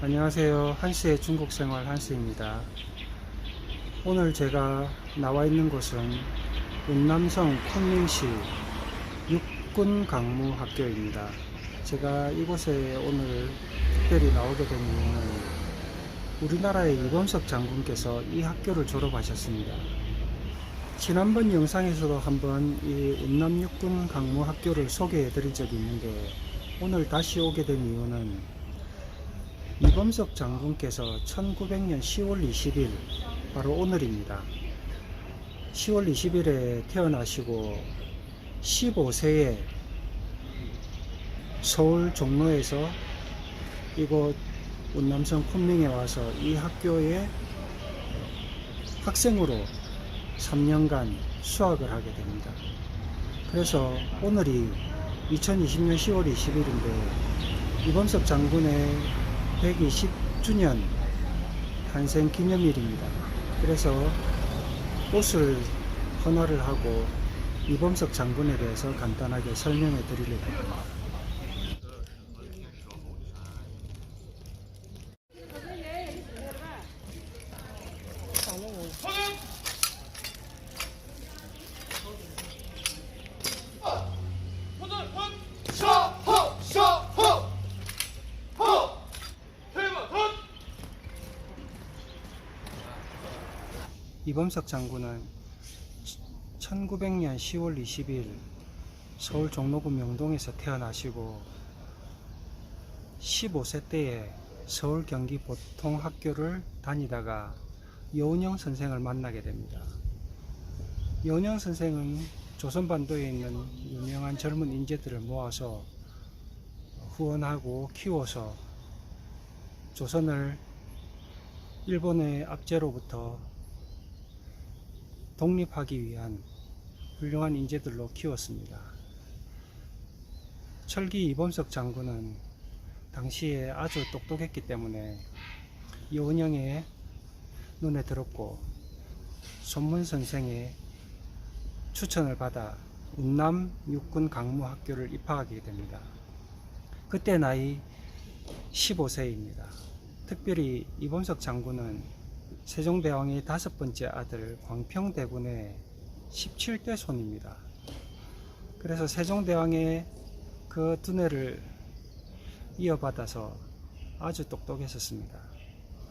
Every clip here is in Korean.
안녕하세요. 한스의 중국 생활 한스입니다. 오늘 제가 나와 있는 곳은 운남성 昆밍시 육군 강무 학교입니다. 제가 이곳에 오늘 특별히 나오게 된 이유는 우리나라의 이범석 장군께서 이 학교를 졸업하셨습니다. 지난번 영상에서도 한번 이 운남 육군 강무 학교를 소개해 드린 적이 있는데 오늘 다시 오게 된 이유는 이범석 장군께서 1900년 10월 20일 바로 오늘입니다. 10월 20일에 태어나시고 15세에 서울 종로에서 이곳 운남성 昆명에 와서 이 학교에 학생으로 3년간 수학을 하게 됩니다. 그래서 오늘이 2020년 10월 20일인데 이범석 장군의 120주년 탄생 기념일입니다. 그래서 옷을 헌화를 하고 이범석 장군에 대해서 간단하게 설명해 드리려고 합니다. 손은 손은 손 샤호 샤호 호 대마 손 이범석 장군은 1900년 10월 20일 서울 종로구 명동에서 태어나시고 15세 때에 서울 경기 보통 학교를 다니다가 여운형 선생을 만나게 됩니다. 여운형 선생은 조선반도에 있는 유명한 젊은 인재들을 모아서 후원하고 키워서 조선을 일본의 압제로부터 독립하기 위한 훌륭한 인재들로 키웠습니다. 철기 이범석 장군은 당시에 아주 똑똑했기 때문에 이원영의 눈에 들었고 손문 선생의 추천을 받아 운남 육군 강무학교를 입학하게 됩니다. 그때 나이 15세입니다. 특별히 이범석 장군은 세종대왕의 다섯 번째 아들 광평대군의 17대 손입니다. 그래서 세종대왕의 그 두뇌를 이어받아서 아주 똑똑했었습니다.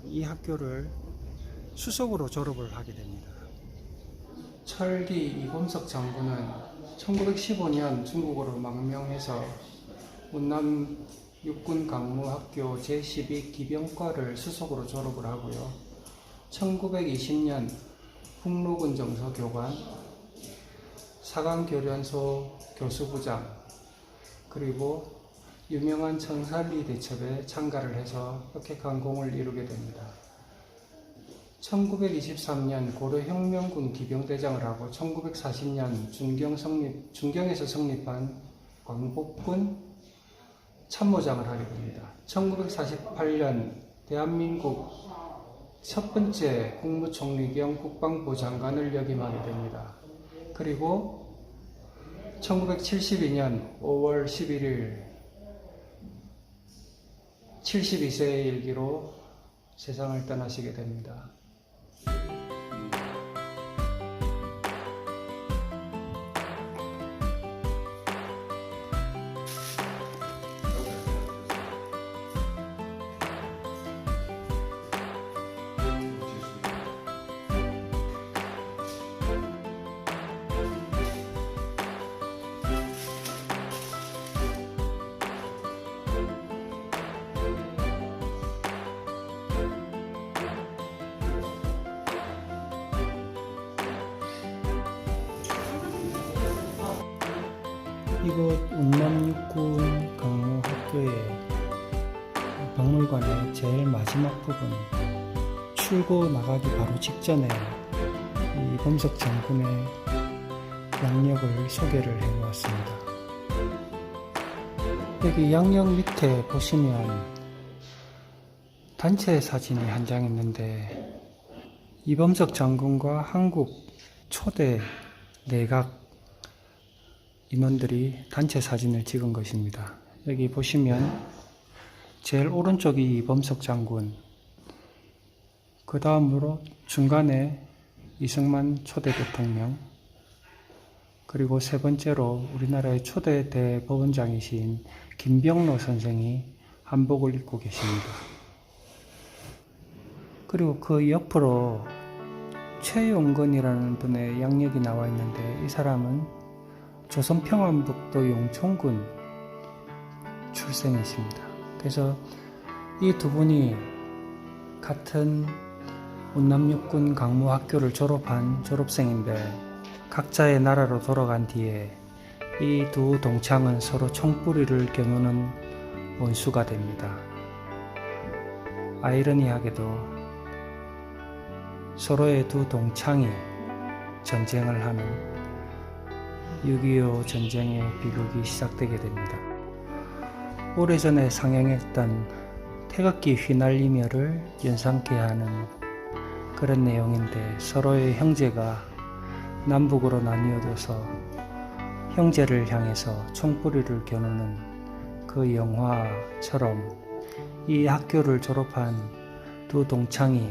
이 학교를 수석으로 졸업을 하게 됩니다. 철기 이범석 장군은 1915년 중국으로 망명해서 운남 육군 강무학교 제12 기병과를 수석으로 졸업을 하고요. 1920년 북로군 정서 교관, 사강교련소 교수부장, 그리고 유명한 청산리 대첩에 참가를 해서 혁혁한 공을 이루게 됩니다. 1923년 고려혁명군 기병대장을 하고 1940년 준경 성립, 준경에서 성립한 광복군 참모장을 하게 됩니다. 1948년 대한민국 첫 번째 국무총리 겸 국방부 장관을 역임하게 됩니다. 그리고 1972년 5월 11일 72세의 일기로 세상을 떠나시게 됩니다. 이곳 운남육군 강호학교의 박물관의 제일 마지막 부분 출고 나가기 바로 직전에 이 범석 장군의 양력을 소개를 해 놓았습니다. 여기 양력 밑에 보시면 단체 사진이 한 장 있는데 이범석 장군과 한국 초대 내각 임원들이 단체 사진을 찍은 것입니다. 여기 보시면 제일 오른쪽이 이범석 장군, 그 다음으로 중간에 이승만 초대 대통령, 그리고 세 번째로 우리나라의 초대 대법원장이신 김병로 선생이 한복을 입고 계십니다. 그리고 그 옆으로 최용건이라는 분의 양력이 나와 있는데 이 사람은 조선 평안북도 용천군 출생이십니다. 그래서 이 두 분이 같은 운남육군 강무학교를 졸업한 졸업생인데 각자의 나라로 돌아간 뒤에 이 두 동창은 서로 총뿌리를 겨누는 원수가 됩니다. 아이러니하게도 서로의 두 동창이 전쟁을 하는 6.25 전쟁의 비극이 시작되게 됩니다. 오래전에 상영했던 태극기 휘날리며를 연상케 하는 그런 내용인데 서로의 형제가 남북으로 나뉘어져서 형제를 향해서 총뿌리를 겨누는 그 영화처럼 이 학교를 졸업한 두 동창이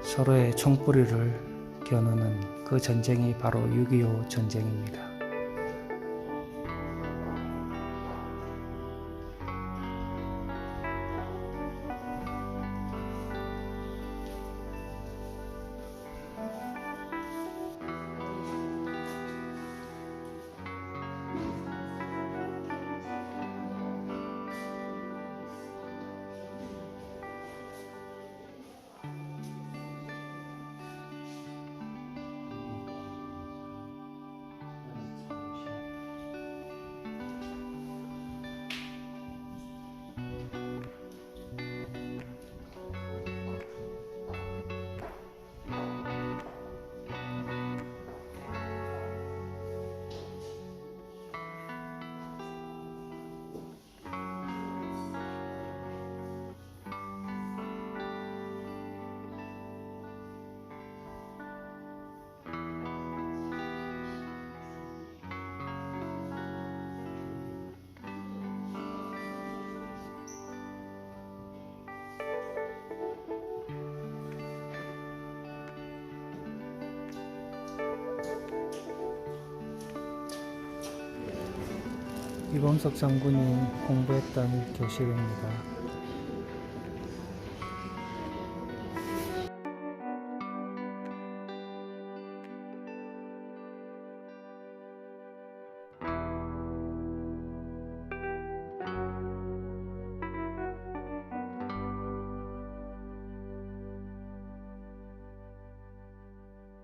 서로의 총뿌리를 겨누는 그 전쟁이 바로 6.25 전쟁입니다. 이범석 장군이 공부했던 교실입니다.